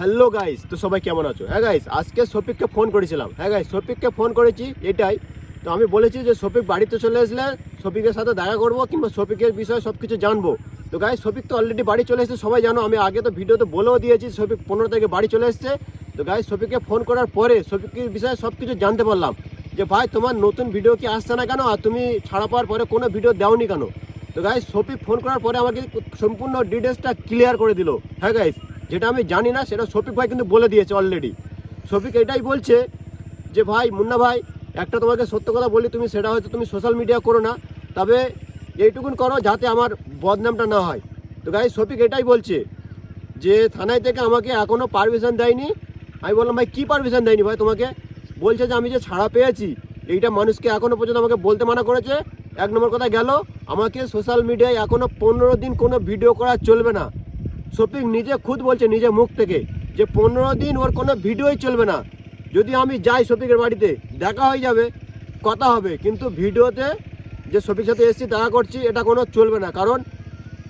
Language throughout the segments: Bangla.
হ্যালো গাইস, তো সবাই কেমন আছো? হ্যাঁ গাইস, আজকে শফিককে ফোন করেছিলাম। হ্যাঁ গাইস শফিককে ফোন করেছি, এটাই। তো আমি বলেছি যে শফিক বাড়িতে চলে আসলে শফিকের সাথে দেখা করব কিংবা শফিকের বিষয়ে সব কিছু জানব। তো গাইস শফিক তো অলরেডি বাড়ি চলে এসেছে, সবাই জানো, আমি আগে তো ভিডিওতে বলেও দিয়েছি শফিক পনেরো তারিখে বাড়ি চলে এসেছে। তো গাইস শফিককে ফোন করার পরে শফিকের বিষয়ে সব কিছু জানতে পারলাম। যে ভাই, তোমার নতুন ভিডিও কি আসছে না কেন? আর তুমি ছাড়া পাওয়ার পরে কোনো ভিডিও দাওনি কেন? তো গাইস শফিক ফোন করার পরে আমাকে সম্পূর্ণ ডিটেলসটা ক্লিয়ার করে দিল। হ্যাঁ গাইস যেটা আমি জানি না, সেটা শফিক ভাই কিন্তু বলে দিয়েছে অলরেডি শফিক এটাই বলছে যে, ভাই, মুন্না ভাই, একটা তোমাকে সত্য কথা বলি, তুমি সেটা হয়তো তুমি সোশ্যাল মিডিয়া করো না। তবে এইটুকুন করো যাতে আমার বদনামটা না হয়। তো গাইস শফিক এটাই বলছে যে, থানায় থেকে আমাকে এখনও পারমিশন দেয়নি। আমি বললাম, ভাই, কী পারমিশন দেয়নি ভাই তোমাকে? বলছে যে, আমি যে ছাড়া পেয়েছি, এইটা মানুষকে এখনও পর্যন্ত আমাকে বলতে মানা করেছে। এক নম্বর কথা গেল, আমাকে সোশ্যাল মিডিয়ায় এখনও পনেরো দিন কোনো ভিডিও করা চলবে না। শফিক নিজে খুদ বলছে নিজে মুখ থেকে, যে পনেরো দিন ওর কোনো ভিডিওই চলবে না। যদি আমি যাই শফিকের বাড়িতে, দেখা হয়ে যাবে, কথা হবে, কিন্তু ভিডিওতে যে শফিক সাথে এসেছি, দেখা করছি, এটা কোনো চলবে না। কারণ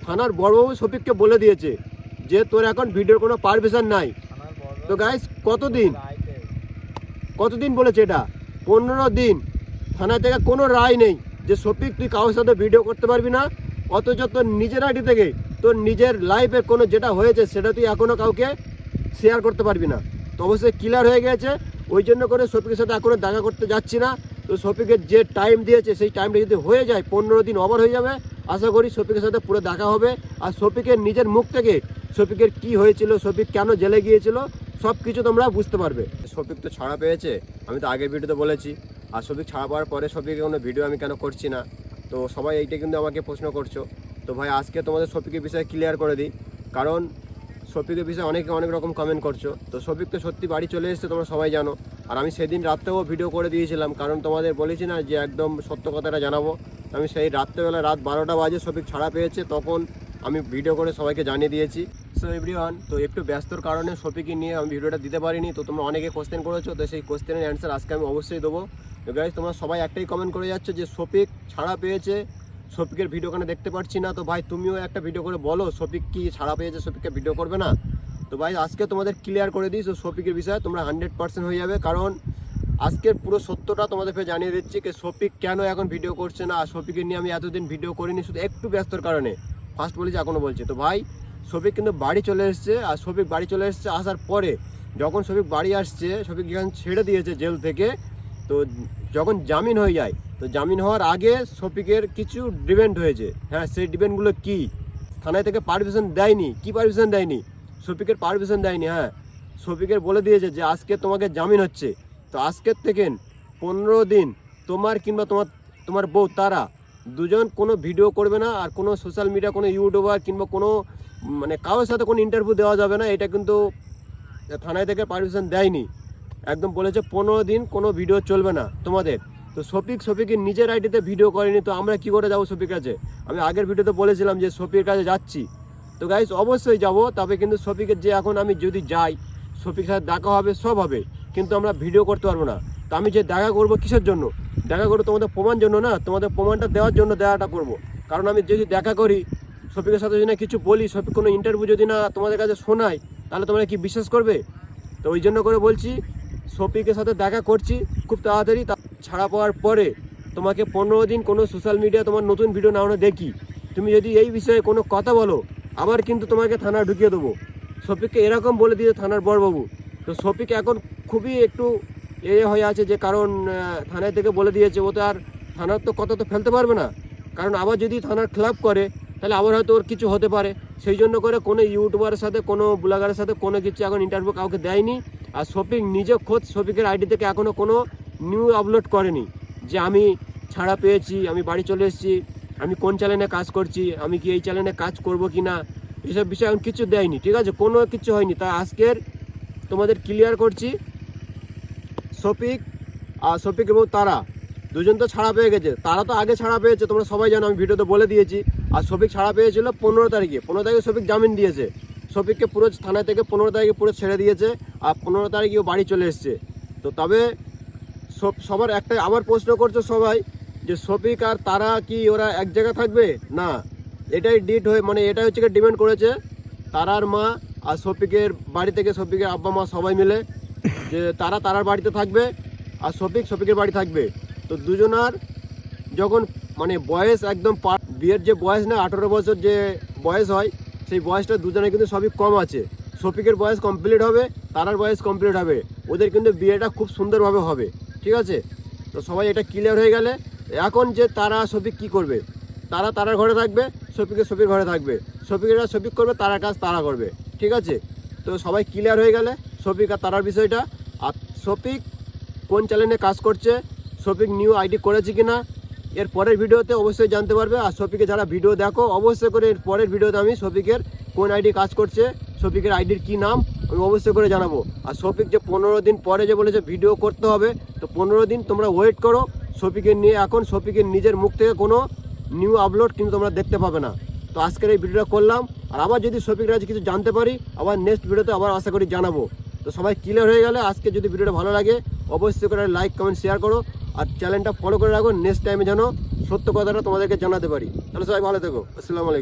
থানার বড়বাবু শফিককে বলে দিয়েছে যে তোর এখন ভিডিওর কোনো পারমিশন নাই। তো গাইস কতদিন? কতদিন বলেছে এটা? পনেরো দিন। থানা থেকে কোনো রায় নেই যে শফিক, তুই কারোর সাথে ভিডিও করতে পারবি না, অথচ তোর নিজের আইডি থেকে তোর নিজের লাইফে কোনো যেটা হয়েছে সেটা তুই এখনও কাউকে শেয়ার করতে পারবি না। তো অবশ্যই ক্লিয়ার হয়ে গেছে, ওই জন্য করে শফিকের সাথে এখনও দেখা করতে যাচ্ছি না। তো শফিকের যে টাইম দিয়েছে, সেই টাইমটা যদি হয়ে যায়, পনেরো দিন ওভার হয়ে যাবে। আশা করি শফিকের সাথে পুরো দেখা হবে। আর শফিকের নিজের মুখ থেকে শফিকের কি হয়েছিল, শফিক কেন জেলে গিয়েছিল সব কিছু তোমরা বুঝতে পারবে। শফিক তো ছাড়া পেয়েছে, আমি তো আগের ভিডিওতে বলেছি। আর শফিক ছাড়া পাওয়ার পরে শফিকের কোনো ভিডিও আমি কেন করছি না? তো সবাই এইটা কিন্তু আমাকে প্রশ্ন করছ। তো ভাই, আজকে তোমাদের শফিকের বিষয়ে ক্লিয়ার করে দিই। কারণ শফিকের বিষয়ে অনেকে অনেক রকম কমেন্ট করছ। তো শফিক তো সত্যি বাড়ি চলে এসেছে, তোমরা সবাই জানো। আর আমি সেদিন রাত্রেও ভিডিও করে দিয়েছিলাম, কারণ তোমাদের বলেছি না যে একদম সত্য কথাটা জানাব। আমি সেই রাত্রেবেলা রাত বারোটা বাজে শফিক ছাড়া পেয়েছে, তখন আমি ভিডিও করে সবাইকে জানিয়ে দিয়েছি। সো এভরিওয়ান তো একটু ব্যস্তর কারণে শফিকে নিয়ে আমি ভিডিওটা দিতে পারিনি, তো তোমরা অনেকে কোশ্চেন করেছ, তো সেই কোশ্চেনের অ্যান্সার আজকে আমি অবশ্যই দেবো। গাইজ তোমরা সবাই একটাই কমেন্ট করে যাচ্ছ যে শফিক ছাড়া পেয়েছে শফিকের ভিডিও ওখানে দেখতে পাচ্ছি না। তো ভাই, তুমিও একটা ভিডিও করে বলো শফিক কি ছাড়া পেয়েছে শফিককে ভিডিও করবে না? তো ভাই, আজকে তোমাদের ক্লিয়ার করে দিই শফিকের বিষয়ে তোমরা হান্ড্রেড পার্সেন্ট হয়ে যাবে। কারণ আজকের পুরো সত্যটা তোমাদেরকে জানিয়ে দিচ্ছি যে শফিক কেন এখন ভিডিও করছে না, আর শফিকের নিয়ে আমি এতদিন ভিডিও করিনি, শুধু একটু ব্যস্তর কারণে। ফার্স্ট বলেছি এখনও বলছি। তো ভাই শফিক কিন্তু বাড়ি চলে এসছে, আর শফিক বাড়ি চলে এসছে আসার পরে যখন শফিক বাড়ি আসছে শফিক যখন ছেড়ে দিয়েছে জেল থেকে, তো যখন জামিন হয়ে যায় তো জামিন হওয়ার আগে শফিকের কিছু ডিপেন্ড হয়েছে। হ্যাঁ সেই ডিপেন্ডগুলো কি? থানায় থেকে পারমিশন দেয়নি। কি পারমিশন দেয়নি? শফিকের পারমিশন দেয়নি হ্যাঁ। শফিকের বলে দিয়েছে যে, আজকে তোমাকে জামিন হচ্ছে। তো আজকের থেকে পনেরো দিন তোমার কিংবা তোমার তোমার বউ, তারা দুজন কোনো ভিডিও করবে না আর কোনো সোশ্যাল মিডিয়া কোনো ইউটিউবার কিংবা কোনো মানে কারোর সাথে কোনো ইন্টারভিউ দেওয়া যাবে না। এটা কিন্তু থানায় থেকে পারমিশন দেয়নি। একদম বলেছে পনেরো দিন কোনো ভিডিও চলবে না তোমাদের। তো শফিক, শফিকের নিজের আইডিতে ভিডিও করেনি, তো আমরা কি করে যাব শফিক কাছে? আমি আগের ভিডিওতে বলেছিলাম যে শফিকের কাছে যাচ্ছি। তো গাইস অবশ্যই যাব, তবে কিন্তু শফিকের যে এখন আমি যদি যাই, শফিকের সাথে দেখা হবে, সব হবে। কিন্তু আমরা ভিডিও করতে পারব না। তো আমি যে দেখা করব কিসের জন্য? দেখা করব তোমাদের প্রমাণ জন্য না? তোমাদের প্রমাণটা দেওয়ার জন্য দেওয়াটা করব। কারণ আমি যদি দেখা করি, শফিকের সাথে যদি না কিছু বলি, শফিক কোনো ইন্টারভিউ যদি না তোমাদের কাছে শোনাই তাহলে তোমরা কি বিশ্বাস করবে? তো ওই জন্য করে বলছি, শফিকের সাথে দেখা করছি, খুব তাড়াতাড়ি ছাড়া পাওয়ার পরে তোমাকে পনেরো দিন কোনো সোশ্যাল মিডিয়া তোমার নতুন ভিডিও না হলে দেখি। তুমি যদি এই বিষয়ে কোনো কথা বলো, আবার কিন্তু তোমাকে থানা ঢুকিয়ে দেবো। শফিককে এরকম বলে দিয়েছে থানার বড়বাবু তো শফিক এখন খুবই একটু এ হয়ে আছে যে কারণ থানায় থেকে বলে দিয়েছে, ও তো আর থানার তো কথা তো ফেলতে পারবে না। কারণ আবার যদি থানার খেলাপ করে, তাহলে আবার হয়তো ওর কিছু হতে পারে। সেই জন্য করে কোনো ইউটিউবারের সাথে, কোনো ব্লগারের সাথে কোনো কিছু এখন ইন্টারভিউ কাউকে দেয়নি। আর শফিক নিজে খোদ শফিকের আইডি থেকে এখনও কোনো নিউ আপলোড করেনি, যে আমি ছাড়া পেয়েছি, আমি বাড়ি চলে এসেছি, আমি কোন চ্যানেলে কাজ করছি, আমি কি এই চ্যানেলে কাজ করব কি না এসব বিষয়ে এখন কিছু দেয়নি, ঠিক আছে? কোনো কিছু হয়নি। তা আজকের তোমাদের ক্লিয়ার করছি, শফিক আর শফিক এবং তারা, দুজন তো ছাড়া পেয়ে গেছে। তারা তো আগে ছাড়া পেয়েছে, তোমরা সবাই জানো, আমি ভিডিওতে বলে দিয়েছি। আর শফিক ছাড়া পেয়েছিল পনেরো তারিখে। পনেরো তারিখে শফিক জামিন দিয়েছে। শফিককে পুরো থানা থেকে পনেরো তারিখে পুরো ছেড়ে দিয়েছে। আর পনেরো তারিখে বাড়ি চলে এসছে। তো তবে সবার একটা আবার প্রশ্ন করছ সবাই যে শফিক আর তারা কি ওরা এক জায়গায় থাকবে? না। এটাই ডিট হয়ে মানে এটাই হচ্ছে ডিপেন্ড করেছে তারার মা আর শফিকের বাড়ি থেকে শফিকের আব্বা, মা সবাই মিলে যে তারা তারার বাড়িতে থাকবে আর শফিক শফিকের বাড়ি থাকবে। তো দুজনার যখন মানে বয়স একদম বিয়ের যে বয়স না, আঠেরো বছর যে বয়স হয়, সেই বয়সটা দুজনে কিন্তু সবই কম আছে। শফিকের বয়স কমপ্লিট হবে, তারার বয়স কমপ্লিট হবে। ওদের কিন্তু বিয়েটা খুব সুন্দরভাবে হবে। ঠিক আছে? তো সবাই এটা ক্লিয়ার হয়ে গেলে এখন যে তারা শফিক কি করবে? তারা তারার ঘরে থাকবে শফিকের শফির ঘরে থাকবে। শফিকেরা শফিক করবে, তারার কাজ তারা করবে। ঠিক আছে? তো সবাই ক্লিয়ার হয়ে গেলে শফিক আর তারার বিষয়টা। আর শফিক কোন চ্যানেলে কাজ করছে শফিক নিউ আইডি করেছে কি না এর পরের ভিডিওতে অবশ্যই জানতে পারবে। আর শফিকে যারা ভিডিও দেখো, অবশ্যই করে এর পরের ভিডিওতে আমি শফিকের কোন আইডি কাজ করছে শফিকের আইডির কি নাম, আমি অবশ্যই করে জানাব। আর শফিক যে পনেরো দিন পরে যে বলেছে ভিডিও করতে হবে, তো পনেরো দিন তোমরা ওয়েট করো শফিকের নিয়ে এখন শফিকের নিজের মুখ থেকে কোনো নিউ আপলোড কিন্তু তোমরা দেখতে পাবে না। তো আজকের এই ভিডিওটা করলাম, আর আবার যদি শফিক রাজ কিছু জানতে পারি, আবার নেক্সট ভিডিওতে আবার আশা করি জানাব। তো সবাই ক্লিয়ার হয়ে গেলে আজকে যদি ভিডিওটা ভালো লাগে, অবশ্যই করে লাইক কমেন্ট শেয়ার করো, আর চ্যানেলটা ফলো করে রাখো নেক্সট টাইমে যেন সত্য কথাটা তোমাদেরকে জানাতে পারি। তাহলে সবাই ভালো থেকো, আসসালামু আলাইকুম।